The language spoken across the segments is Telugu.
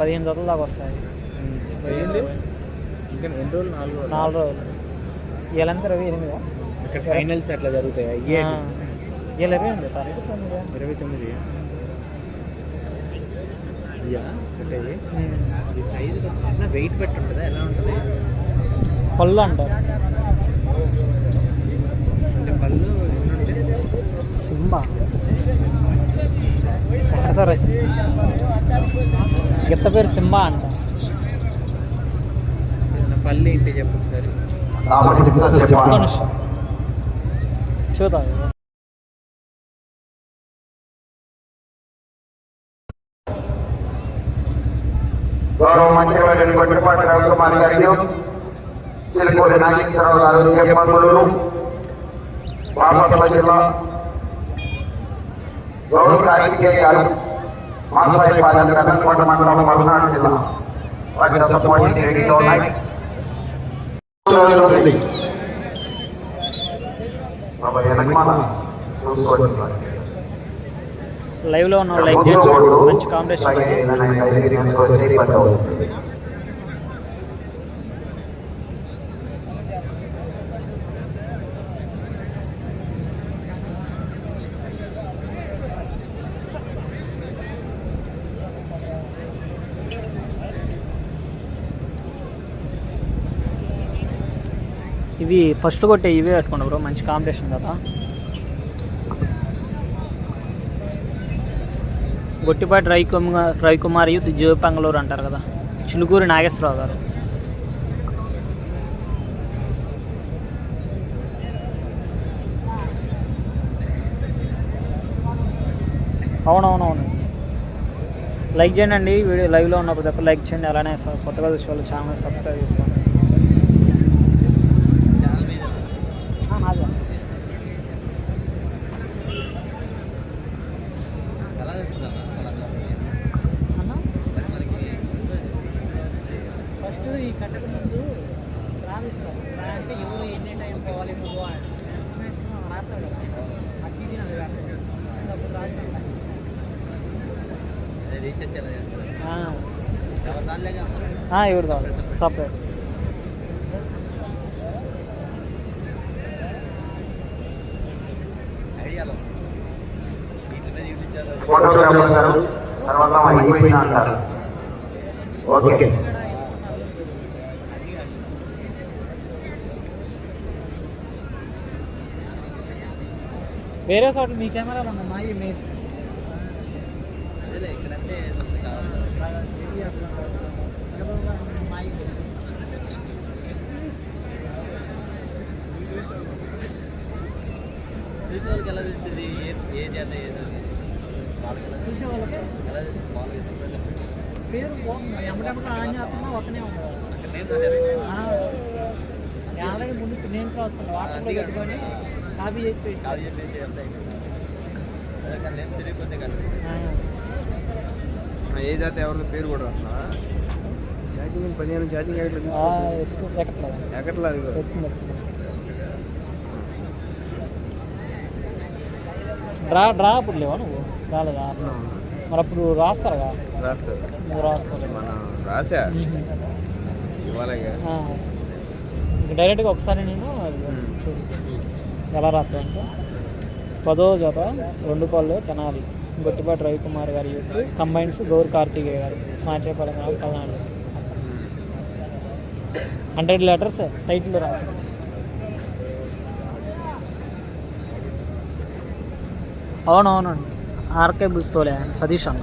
పదిహేను జతల దాకా వస్తాయి. పోయింది ఇంకా ఎన్ని రోజులు? నాలుగు రోజులు? నాలుగు రోజులు. వీళ్ళంతా ఇరవై ఎనిమిదా? ఇక్కడ ఫైనల్స్ అట్లా జరుగుతాయి? వీళ్ళు ఇరవై ఎనిమిది తారీఖు తొమ్మిది. ఇరవై తొమ్మిది? వెయిట్ పెట్టి ఉంటుందా? ఎలా ఉంటుంది? పళ్ళు అంటారు. అంటే పళ్ళు సింబా? గిత్త పేరు సింబా అంట. పళ్ళు ఏంటి చెప్పు చూద్దాం. గౌరవ మంత్రివర్యులు గొట్టిపాటి రవికుమార్ గారికి సిరికోటి నాగేశ్వరరావు గారు చేపంగులూరు బాపట్ల జిల్లా గౌరవ గారు మాసాయిపాలెం కన్నకోట మండలం పల్నాడు జిల్లా. వారి గత పోటీ రెడీలో ఉన్నాయి. బాబా వెనకమాల చూసుకోండి. లైవ్లో ఉన్న లైక్ చేయండి మంచి కాంపిటీషన్ ఇవి ఫస్ట్ కొట్టే ఇవే పెట్టుకోండి బ్రో మంచి కాంపిటీషన్ కదా. గొట్టిపాటి రవికుమార్ రవికుమార్ యూత్ జోపెంగళూరు అంటారు కదా. చిలుకూరి నాగేశ్వరరావు గారు. అవునవునవును. లైక్ చేయండి అండి వీడియో లైవ్లో ఉన్నప్పుడు తప్ప లైక్ చేయండి అలానే కొత్తగా చూసే వాళ్ళు ఛానల్ సబ్స్క్రైబ్ చేసుకోండి. ఎవరు కావాలి సపరేట్ ఫోటోగ్రాఫర్ గారు తర్వాత అయిపోయినా అంటారు ఓకే వేరే చోట్ల మీ కెమెరాలు ఉన్నాయి మా మీ చూసే వాళ్ళకి పేరు బాగుంది ఎమ్మటెమ్మట ఆన్ చేస్తున్నా ఉంది ఆల్రెడీ ముందు నేను రాసుకున్నా వాట్సాప్లో పెట్టుకొని కాపీ చేసి పెట్టి ఏ జాతి ఎవరిదో పేరు కూడా వస్తున్నా ఛార్జింగ్ పదిహేను ఛార్జింగ్ ఎక్కువ ఎక్కట్లేదు. ఎక్కట్లా అది కూడా. ఎక్కువ ఎక్కువ. డ్రా డ్రా అప్పుడు లేవా నువ్వు? రాలేదా? మరి అప్పుడు రాస్తారుగా? రాస్తారు. నువ్వు రాసుకోలేదు. మనం రాసా ఇవ్వాలిగా డైరెక్ట్గా ఒకసారి నేను. చూడు. ఎలా రాస్తా అంటే? పదో జత రెండు పళ్ళు తెనాలి. గొట్టిపాటి రవికుమార్ గారి యూత్ కంబైన్స్ గౌర్ కార్తికేయ గారు. మాచేపాలెం గారు కల్నాడు హండ్రెడ్ లెటర్స్ టైటిల్ రా అవునవునండి. ఆర్కే బుస్తోలే సతీష్ అన్న.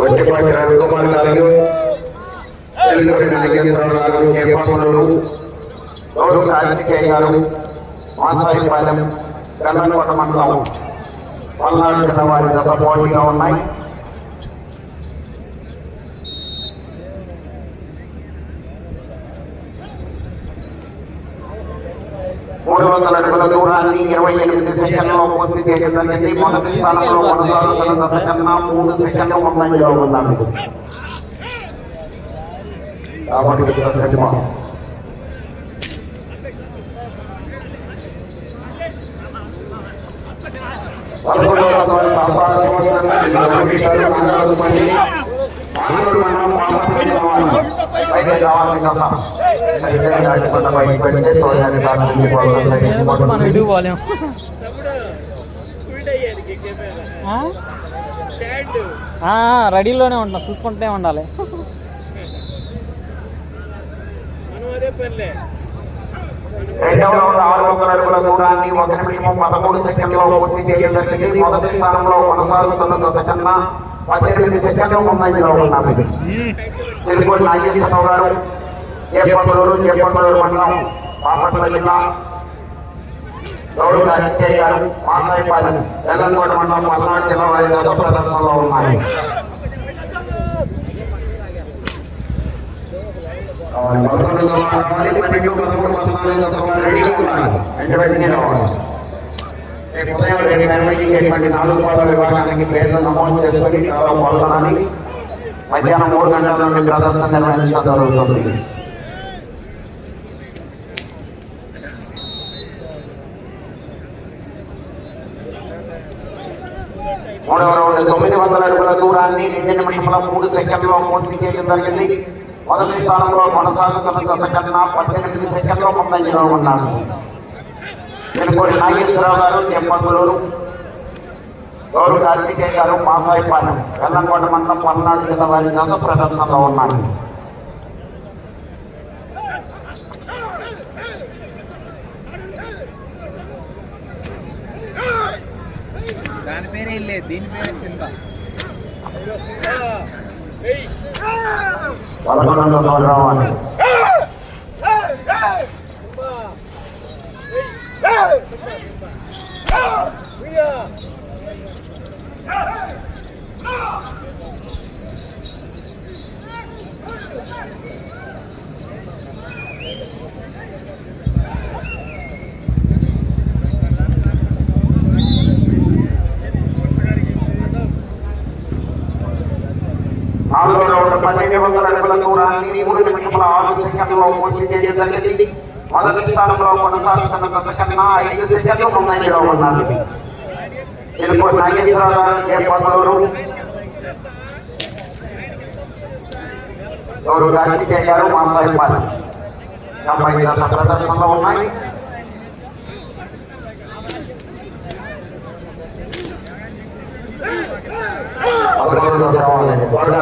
గొట్టిపాటి రవికుమార్ గారు తెలుగుటి నాగేశ్వరరావు గారు చేపంగులూరు గౌరవ కార్తికేయ గారు మాసాయిపాలెం మండలం పల్నాడు జిల్లా వారి గత పోటీగా ఉన్నాయి మూడు వందల అడుగుల దూరాన్ని ఇరవై ఎనిమిది సెకండ్లో పూర్తి చేయడం జరిగింది. మొదటి స్థానంలో కొనసాగుతున్న దశ కన్నా మూడు సెకండ్లు ముందంజలో ఉన్నారు కాబట్టి ఇక్కడ సినిమా పదకొండవ రెడీలోనే ఉంటున్నా చూసుకుంటే ఉండాలి. రెండవ రౌండ్ ఆరు వందల అడుగుల దూరాన్ని ఒక నిమిషం పదమూడు సెకండ్లో పూర్తి చేయడం జరిగింది మొదటి స్థానంలో కొనసాగుతున్న దశ కన్నా పద్దెనిమిది సెకండ్లు ముందంజలో ఉన్నారు చిలుకూరు నాగేశ్వరరావు గారు చేపట్టూరు చేపట్టూరు మండలం. బాపట్ల జిల్లా. గౌరవ అజిత్య గారు మాసాయిపాలెం తెలంగాణ మండలం పల్నాడు జిల్లా వారి ప్రదర్శనలో ఉన్నాయి నాలుగు పదాల విభాగానికి పేర్లు నమోదు చేసుకొని పాల్గొనాలి మధ్యాహ్నం మూడు గంటల నుండి ప్రదర్శన నిర్వహించడం జరుగుతుంది మూడవ రౌండ్ తొమ్మిది వందల అడుగుల దూరాన్ని రెండు నిమిషముల మూడు సెకండ్లో పూర్తి చేయడం జరిగింది మొదటి స్థానంలో కొనసాగుతున్న గత కన్నా పద్దెనిమిది సెకండ్లో ముందంజలో ఉన్నారు తిరుపతి నాగేశ్వరరావు గారు చెప్పంగులూరు గౌరవ కార్తికేయ గారు మాసాయిపాలెం వెల్లంకోట మండలం పల్నాడు జిల్లా వారి గత ప్రదర్శనలో ఉన్నారు. దాని పేరే లేదు దీని పేరే సింధ పదకొండు రావాలి నాలుగో రౌండ్ పన్నెండు వందల అడుగుల దూరాన్ని మూడు నిమిషముల ఆరు సెకండ్లో పూర్తి చేయడం జరిగింది మొదటి స్థానంలో కొనసాగుతున్న గత కన్నా ఐదు సెకండ్లు ముందంజలో ఉన్నారు తిరుపతి నాగేశ్వరరావు గారు జయపల్లూరు గౌరవ కార్తికేయ గారు మా సాయిపాలెం డెబ్బై గత ప్రదర్శనలో ఉన్నాయి పదకొండు రావాలండి త్వరగా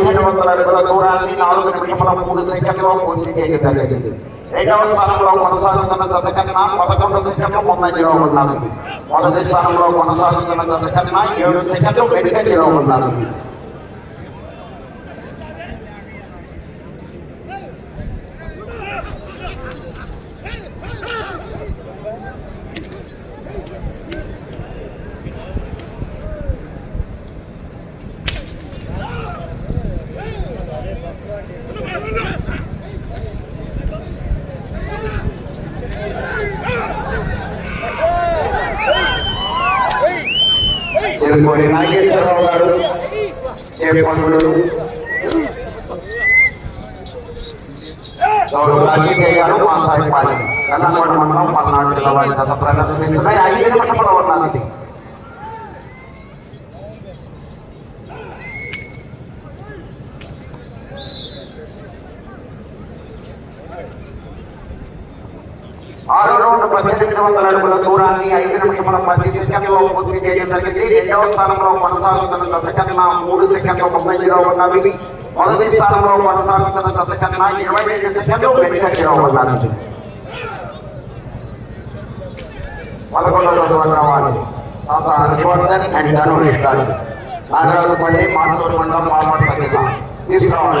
రౌండ్ పదిహేను వందల అడుగుల దూరాన్ని నాలుగు నిమిషముల మూడు సెకండ్లో పూర్తి చేయడం జరిగింది రెండవ స్థానంలో కొనసాగుతున్న గత కన్నా పదకొండు సెకండ్లు ముందంజలో ఉన్నారు మొదటి స్థానంలో కొనసాగుతున్న గత కన్నా ఏడు సెకండ్లు వెనుకంజలో ఉన్నారు చెరుకోని నాగేశ్వరరావు గారు చేపండు గౌరవ రాజకీయ గారు మా సాయిపాలి కన్నకోట మండలం పల్నాడు జిల్లా వారి గత ప్రదర్శించిన ఐదు నిమిషంలో ఉన్నది ఆరు రౌండ్ పద్దెనిమిది వందల అడుగుల దూరాన్ని ఐదు నిమిషముల పది సెకండ్లో పూర్తి చేయడం జరిగింది. రెండవ స్థానంలో కొనసాగుతున్న సెకండ్ల కన్నా మూడు సెకండ్లు ముందంజలో ఉన్నవి మొదటి స్థానంలో కొనసాగుతున్న దశ కన్నా ఇరవై ఐదు సెకండ్లు వెనుకంజలో ఉన్నవి పదకొండవ రావాలి. తాత హర్షవర్ధన్ అండ్ ధనుష్ గారు. నాగరాజుపల్లి మాటూరు మండలం జిల్లా తీసుకురావాలి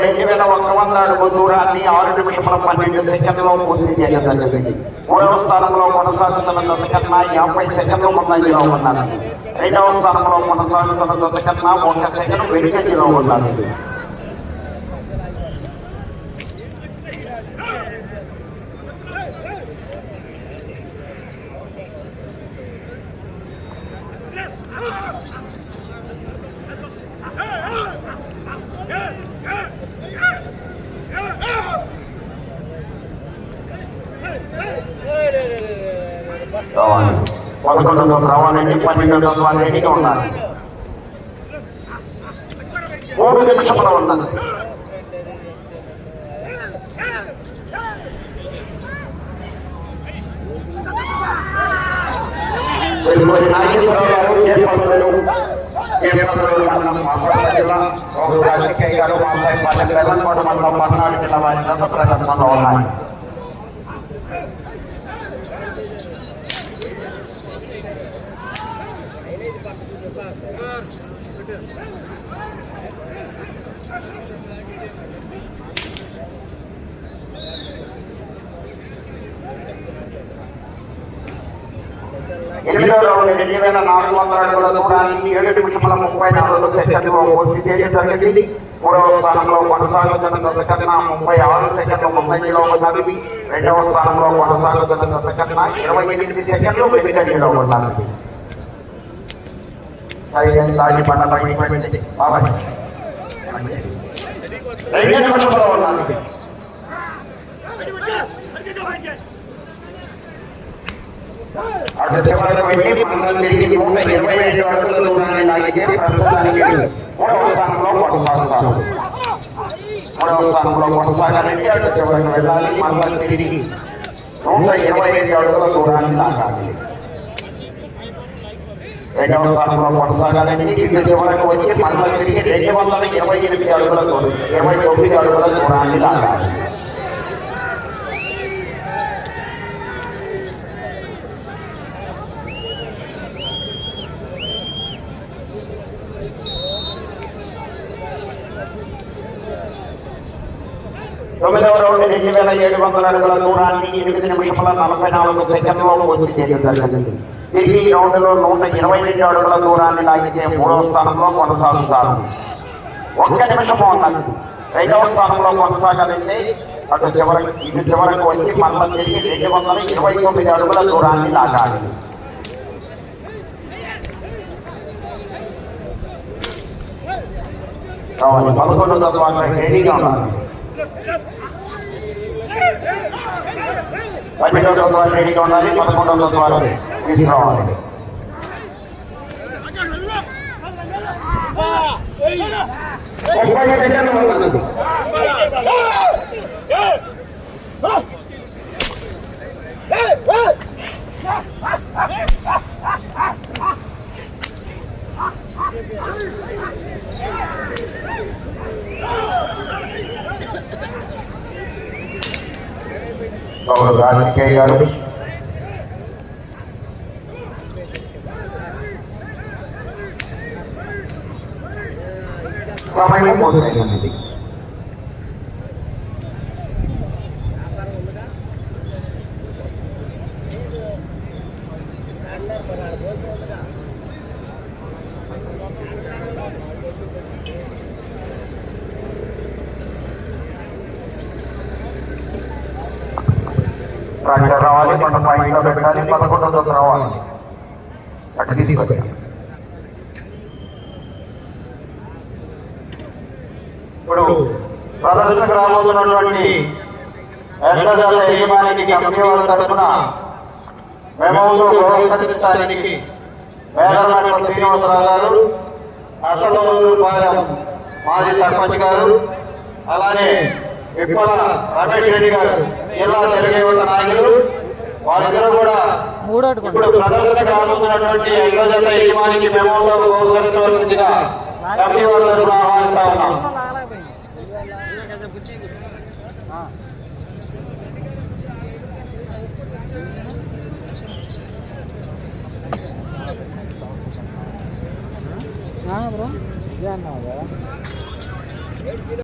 రౌండ్ రెండు వేల ఒక్క వంద అడుగు దూరాన్ని ఆరు నిమిషముల పన్నెండు సెకండ్లో పూర్తి చేయడం జరిగింది మూడవ స్థానంలో కొనసాగుతున్న దశ కన్నా యాభై సెకండ్లు ముందంజలో ఉన్నారు రెండవ స్థానంలో కొనసాగుతున్న దశ కన్నా ఒక సెకండ్ వెనుకంజలో ఉన్నారు రావాలి పదకొండు వందల రావాలండి పన్నెండు వందల రెడీగా ఉండాలి మూడు నిమిషంలో ఉన్నది చెరుకుడి నాగేశ్వరరావు గారు చేపలు చేపలు మండలం మాపట్ల జిల్లా ఒక రాజకీయ గారు మాసాయి పల్లె బెల్లంకోట మండలం పల్నాడు జిల్లా వారి గత ప్రదర్శనలో ఉన్నాయి ఎనిమిదో రౌండ్ రెండు వేల నాలుగు వందల అడుగుల దూరాన్ని ఏడు నిమిషముల ముప్పై నాలుగు సెకండ్లో పూర్తి చేయడం జరిగింది మూడవ స్థానంలో కొనసాగుతున్న కన్నా ముప్పై ఆరు సెకండ్ల ముందంజలో ఉన్నది రెండవ స్థానంలో కొనసాగుతున్న దశ ఇరవై ఎనిమిది సెకండ్లు వెనుకంజలో ఉన్నది సైలెన్స్ దాటి రెండు నిమిషంలో ఉన్నది అటు చివరకు వెళ్ళి మనం తిరిగి నూట ఇరవై ఐదు అడుగుల దూరాన్ని లాగితే ప్రస్తుతానికి మూడవ స్థానంలో మూడవ స్థానంలో కొనసాగాలి అటు చివరికి వెళ్ళాలి. మనం తిరిగి నూట ఇరవై ఐదు అడుగుల దూరాన్ని లాగాలి రెండవ స్థానంలో కొనసాగాలంటే ఇటు చివరకు వచ్చి మనం తిరిగి రెండు వందల ఇరవై ఎనిమిది అడుగుల దూరం ఇరవై తొమ్మిది అడుగుల దూరాన్ని లాగాలి రెండు వేల ఏడు వందల అడుగుల దూరాన్ని ఎనిమిది నిమిషముల నలభై నాలుగు సెకండ్లో పూర్తి చేయడం జరిగింది తిరిగి ఈ రౌండ్లో నూట ఇరవై రెండు అడుగుల దూరాన్ని లాగితే మూడవ స్థానంలో కొనసాగుతారు ఒక్క నిమిషం ఉన్నది రెండవ స్థానంలో కొనసాగాలంటే అటు చివరకు ఇటు చివరకు వచ్చి మళ్ళీ తిరిగి రెండు వందల ఇరవై తొమ్మిది అడుగుల దూరాన్ని లాగాలి కావాలి పదకొండు తత్వాలు రెడీగా ఉన్నారు పన్నెండవ తత్వాలు రెడీగా ఉండాలి పదకొండవ తీసుకురావాలి ముప్పై సెకండ్లు ఉన్నది గౌరవ రాజకీయ గారు సమయం పూర్తయినది రాజా రావాలి మనం పాయింట్లో పెట్టాలి పదకొండు దశ రావాలి. అటు తీసుకెళ్ళి ఇప్పుడు ప్రదర్శనకు రాబోతున్నటువంటి ఎడ్ల యజమానికి కంపెనీ వారి తరఫున మెమోతో ప్రోత్సహించడానికి వేదనాటి శ్రీనివాసరావు గారు అసలూరుపాలెం మాజీ సర్పంచ్ గారు అలానే విప్పల రమేష్ రెడ్డి గారు జిల్లా నాయకులు కూడా ఇప్పుడు ప్రదర్శనకు రాబోతున్నటువంటి ఎడ్ల యజమానికి మెమోతో ఆహ్వానిస్తా ఉన్నాం బ్రో. అన్నావు కదా